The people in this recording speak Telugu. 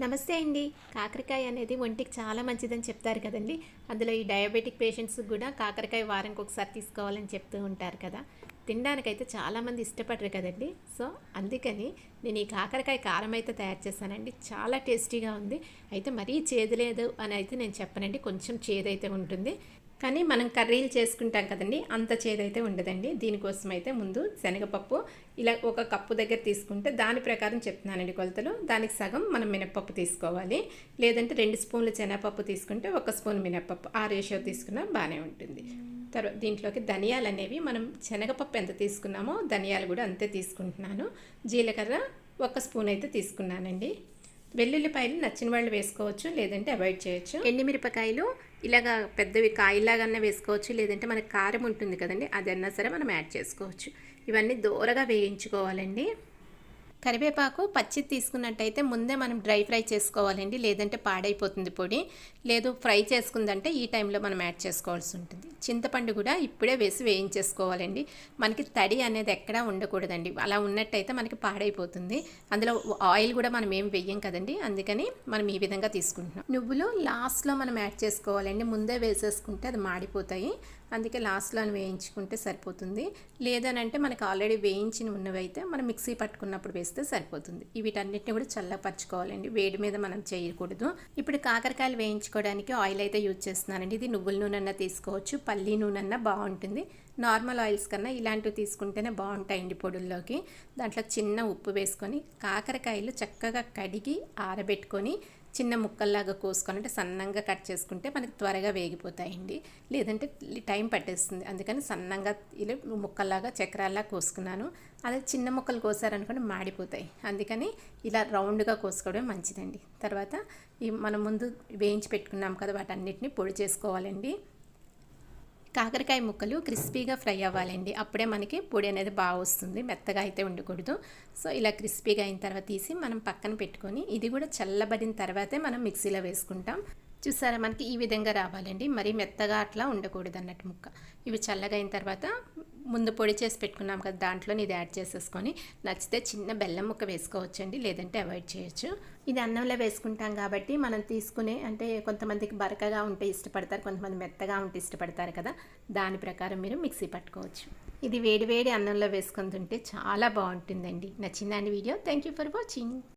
నమస్తే అండి. కాకరకాయ అనేది ఒంటికి చాలా మంచిదని చెప్తారు కదండి. అందులో ఈ డయాబెటిక్ పేషెంట్స్ కూడా కాకరకాయ వారానికి ఒకసారి తీసుకోవాలని చెప్తూ ఉంటారు కదా. తినడానికైతే చాలామంది ఇష్టపడరు కదండి. సో అందుకని నేను ఈ కాకరకాయ కారం అయితే తయారు చేశానండి. చాలా టేస్టీగా ఉంది. అయితే మరీ చేదు లేదు అని అయితే నేను చెప్పనండి. కొంచెం చేదైతే ఉంటుంది. కానీ మనం కర్రీలు చేసుకుంటాం కదండి అంత చేదైతే ఉండదండి. దీనికోసం అయితే ముందు శనగపప్పు ఇలా ఒక కప్పు దగ్గర తీసుకుంటే దాని ప్రకారం చెప్తున్నానండి కొలతలు. దానికి సగం మనం మినప్పప్పు తీసుకోవాలి. లేదంటే రెండు స్పూన్లు శనగపప్పు తీసుకుంటే ఒక స్పూన్ మినప్పప్పు ఆ రేషియో తీసుకున్నా బాగానే ఉంటుంది. తర్వాత దీంట్లోకి ధనియాలు అనేవి మనం శనగపప్పు ఎంత తీసుకున్నామో ధనియాలు కూడా అంతే తీసుకుంటున్నాను. జీలకర్ర ఒక స్పూన్ అయితే తీసుకున్నానండి. వెల్లుల్లిపాయలు నచ్చిన వాళ్ళు వేసుకోవచ్చు లేదంటే అవాయిడ్ చేయొచ్చు. ఎండిమిరపకాయలు ఇలాగా పెద్దవి కాయలాగన్నా వేసుకోవచ్చు లేదంటే మనకు కారం ఉంటుంది కదండి అదన్నా సరే మనం యాడ్ చేసుకోవచ్చు. ఇవన్నీ దూరగా వేయించుకోవాలండి. కరివేపాకు పచ్చి తీసుకున్నట్టయితే ముందే మనం డ్రై ఫ్రై చేసుకోవాలండి. లేదంటే పాడైపోతుంది పొడి. లేదు ఫ్రై చేసుకుందంటే ఈ టైంలో మనం యాడ్ చేసుకోవాల్సి ఉంటుంది. చింతపండు కూడా ఇప్పుడే వేసి వేయించేసుకోవాలండి. మనకి తడి అనేది ఎక్కడా ఉండకూడదండి. అలా ఉన్నట్టయితే మనకి పాడైపోతుంది. అందులో ఆయిల్ కూడా మనం ఏం వేయం కదండి. అందుకని మనం ఈ విధంగా తీసుకుంటున్నాం. నువ్వులు లాస్ట్లో మనం యాడ్ చేసుకోవాలండి. ముందే వేసేసుకుంటే అది మాడిపోతాయి. అందుకే లాస్ట్లో వేయించుకుంటే సరిపోతుంది. లేదనంటే మనకి ఆల్రెడీ వేయించిన ఉన్నవి అయితే మనం మిక్సీ పట్టుకున్నప్పుడు వేస్తే సరిపోతుంది. వీటన్నిటిని కూడా చల్లపరచుకోవాలండి. వేడి మీద మనం చేయకూడదు. ఇప్పుడు కాకరకాయలు వేయించుకోవడానికి ఆయిల్ అయితే యూజ్ చేస్తున్నానండి. ఇది నువ్వుల నూనె తీసుకోవచ్చు పల్లి నూనె బాగుంటుంది. నార్మల్ ఆయిల్స్ కన్నా ఇలాంటివి తీసుకుంటేనే బాగుంటాయండి పొడుల్లోకి. దాంట్లో చిన్న ఉప్పు వేసుకొని కాకరకాయలు చక్కగా కడిగి ఆరబెట్టుకొని చిన్న ముక్కల్లాగా కోసుకొని అంటే సన్నంగా కట్ చేసుకుంటే మనకి త్వరగా వేగిపోతాయండి. లేదంటే టైం పట్టేస్తుంది. అందుకని సన్నంగా ఇలా ముక్కల్లాగా చక్రాల్లా కోసుకున్నాను. అదే చిన్న ముక్కలు కోసారనుకోండి మాడిపోతాయి. అందుకని ఇలా రౌండ్గా కోసుకోవడం మంచిదండి. తర్వాత ఈ మనం ముందు వేయించి పెట్టుకున్నాం కదా వాటన్నిటిని పొడి చేసుకోవాలండి. కాకరకాయ ముక్కలు క్రిస్పీగా ఫ్రై అవ్వాలండి. అప్పుడే మనకి పొడి అనేది బాగా వస్తుంది. మెత్తగా అయితే ఉండకూడదు. సో ఇలా క్రిస్పీగా అయిన తర్వాత తీసి మనం పక్కన పెట్టుకొని ఇది కూడా చల్లబడిన తర్వాతే మనం మిక్సీలో వేసుకుంటాం. చూసారా మనకి ఈ విధంగా రావాలండి. మరీ మెత్తగా అట్లా ఉండకూడదు అన్నట్టు ముక్క. ఇవి చల్లగా అయిన తర్వాత ముందు పొడి చేసి పెట్టుకున్నాం కదా దాంట్లో ఇది యాడ్ చేసేసుకొని నచ్చితే చిన్న బెల్లం ముక్క వేసుకోవచ్చండి లేదంటే అవాయిడ్ చేయొచ్చు. ఇది అన్నంలో వేసుకుంటాం కాబట్టి మనం తీసుకునే అంటే కొంతమందికి బరకగా ఉంటే ఇష్టపడతారు కొంతమంది మెత్తగా ఉంటే ఇష్టపడతారు కదా దాని ప్రకారం మీరు మిక్సీ పట్టుకోవచ్చు. ఇది వేడి వేడి అన్నంలో వేసుకొని తింటే చాలా బాగుంటుందండి. నచ్చిందండి video? Thank you for watching